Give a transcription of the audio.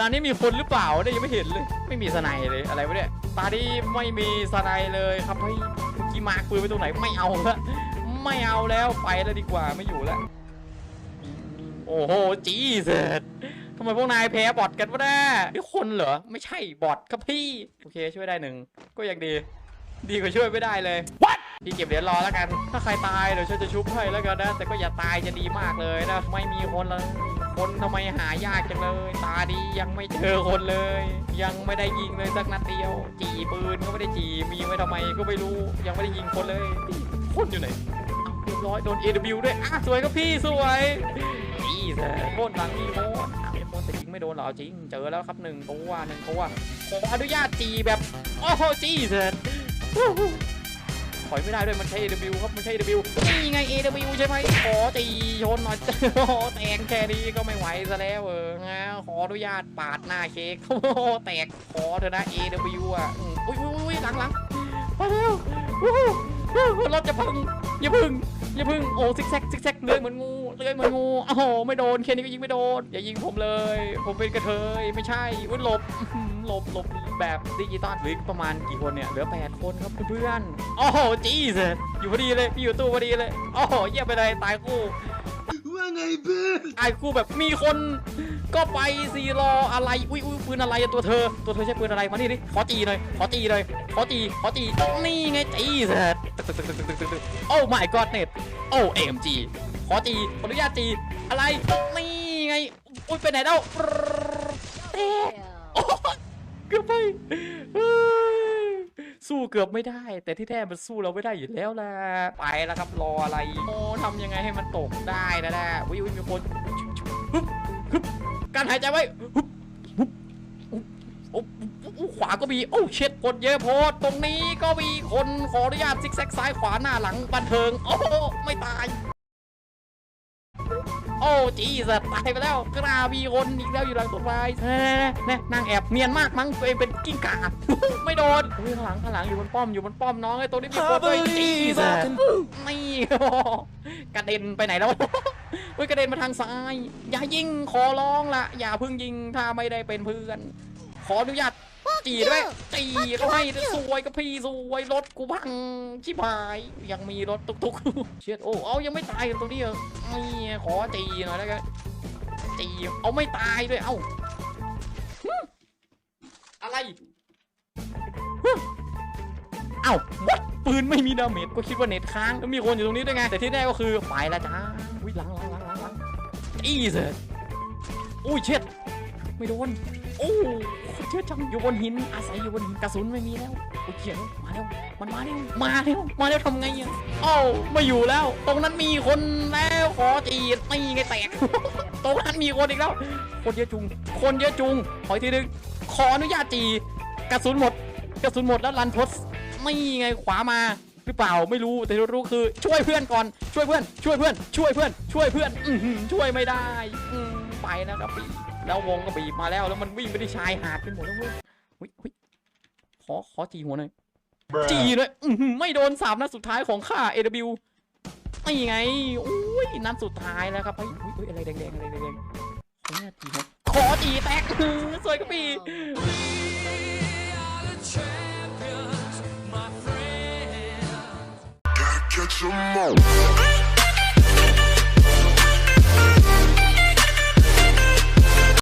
ตอนนี้มีคนหรือเปล่าเนี่ยยังไม่เห็นเลย ไม่มีสไนเลยอะไรวะเนี่ยตอนนี้ไม่มีสไนเลยครับเฮ้ยเมื่อกี้มาร์คปืนไปตรงไหนไม่เอาละไม่เอาแล้วไปแล้วดีกว่าไม่อยู่แล้วโอ้โหจีเสร็จทำไมพวกนายแพ้บอทกันวะเนี่ยนี่คนเหรอไม่ใช่บอทครับพี่โอเคช่วยได้หนึ่งก็ยังดี ดีกว่าช่วยไม่ได้เลย What พี่เก็บเหรียญรอแล้วกัน ถ้าใครตายเดี๋ยวฉันจะชุบให้แล้วกันนะแต่ก็อย่าตายจะดีมากเลยนะไม่มีคนเลย คนทำไมหายากจังเลย ตาดียังไม่เจอคนเลย ยังไม่ได้ยิงเลยสักนัดเดียว จีปืนก็ไม่ได้จีมีไว้ทำไมก็ไม่รู้ยังไม่ได้ยิงคนเลยคนอยู่ไหนเรียบร้อยโดน AW ด้วยอะสวยครับพี่สวยนี่แซ่โคตรหลังมีโคตรอะโคตรแต่ยิงไม่โดนหรอจริงเจอแล้วครับหนึ่งตัวหนึ่งตัวขออนุญาตจีแบบโอ้โหจีเสร็จ ถอยไม่ได้ด้วยมันใช้ AW ครับมันใช้ AW นี่ไง AW ใช่ไหมขอตีชนหน่อยโอ้แตกแค่นี้ก็ไม่ไหวซะแล้วเออฮะขออนุญาตปาดหน้าเค้กโอ้แตกขอเถอะนะ AW อะอุ้ยอุ้ยอุ้ยหลังหลังไปเร็ว วู้ฮู้วู้ฮู้รถจะพึ่งอย่าพึ่งอย่าพึ่งโอ้ซิกแซกซิกแซกเลื้อยเหมือนงูเลื้อยเหมือนงูโอ้โหไม่โดนแค่นี้ก็ยิงไม่โดน อย่ายิงผมเลย ผมเป็นกระเทยไม่ใช่อุ้ยหลบอื้อหือหลบหลบแบบดิจิตอลเหลืออีกประมาณกี่คนเนี่ยเหลือแปดคนครับเพื่อนๆโอ้โหจี้เสร็จอยู่พอดีเลยพี่อยู่ตู้พอดีเลยโอ้โหเยี่ยมไปเลยตายคู่ว่าไงเพื่อนตายคู่แบบมีคนก็ไปซีรออะไร อุ้ยอุ้ยปืนอะไรอะตัวเธอ ตัวเธอใช้ปืนอะไรมานี่ดิขอจีหน่อยขอจีเลยขอจีขอจีนี่ไงจีเสร็จ ตึกตึกตึกตึกตึกตึกตึกโอ้ my god เน็ตโอ้ AMG ขอจีขออนุญาตจีอะไรนี่ไงอุ้ยไปไหนแล้วเตะโอ้เกือบไปสู้เกือบไม่ได้ แต่ที่แท้มันสู้เราไม่ได้อยู่แล้วแหละไปแล้วครับรออะไรโอ้ทำยังไงให้มันตกได้นะนะวิวมีคนการหายใจไว้ ก็มี โอ้เช็ดกดเยอะโพดตรงนี้ก็มีคนขออนุญาตซิกแซกซ้ายขวาหน้าหลังบันเทิง โอ้โหไม่ตาย โอ้จีสัตตายไปแล้วกราบีคนอีกแล้วอยู่หลังต้นไม้แน่แน่นางแอบเนียนมากมั้งตัวเองเป็นกิ้งก่าไม่โดนเฮ้ยข้างหลังข้างหลังอยู่บนป้อมอยู่บนป้อมน้องไอ้ตัวนี้มีคนด้วยจีสัตนี่โอ้โหกระเด็นไปไหนแล้วเฮ้ยกระเด็นมาทางซ้าย อย่ายิงขอร้องละอย่าเพิ่งยิงถ้าไม่ได้เป็นเพื่อน ขออนุญาต จีด้วยจีก็ให้สวยกับพี่สวยรถกูพังชิบหายยังมีรถตุกๆเชียดโอ้เอายังไม่ตายตรงนี้เหรอนี่ขอจีหน่อยแล้วกันจีเอาไม่ตายด้วยเอ้าอะไรเอ้าวัดปืนไม่มีดาเมจก็คิดว่าเน็ตค้างแล้วมีคนอยู่ตรงนี้ด้วยไงแต่ที่แน่ก็คือไปล้วจ้าอุ้ยหลังหลังหลังหลังหลังอีเสร็จอุ้ยเช็ด ไม่โดน โอ้เชื่อจังอยู่บนหิน อาศัยอยู่บนหินกระสุนไม่มีแล้วโอ้เขียวมาแล้วมันมาแล้วมาแล้วมาแล้วทำไงอะเอ้าไม่อยู่แล้ว ตรงนั้นมีคนแล้วขอจีดไม่ไงแตกตรงนั้นมีคนอีกแล้ว คนเยอะจุง คนเยอะจุงขออีกทีนึงขออนุญาตจีกระสุนหมด กระสุนหมดแล้วรันทศไม่ไงขวามาหรือเปล่าไม่รู้แต่รู้คือช่วยเพื่อนก่อนช่วยเพื่อน ช่วยเพื่อน ช่วยเพื่อน ช่วยเพื่อนอืช่วยไม่ได้อืไปแล้วครับพี่ แล้ววงก็บีบมาแล้วแล้วมันวิ่งไปที่ชายหาดไปหมดแล้วเว้ยเฮ้ยเฮ้ยขอขอจีหัวหน่อยจีเลยอื้อหือไม่โดนสามนัดสุดท้ายของข้า AW ไม่ไงอุ้ยนัดสุดท้ายแล้วครับเฮ้ยเฮ้ยเฮ้ยอะไรแดงๆอะไรแดงๆขออนุญาตจีหัวขอจีแตกอื้อสวยกับพี่ Catch 'em all.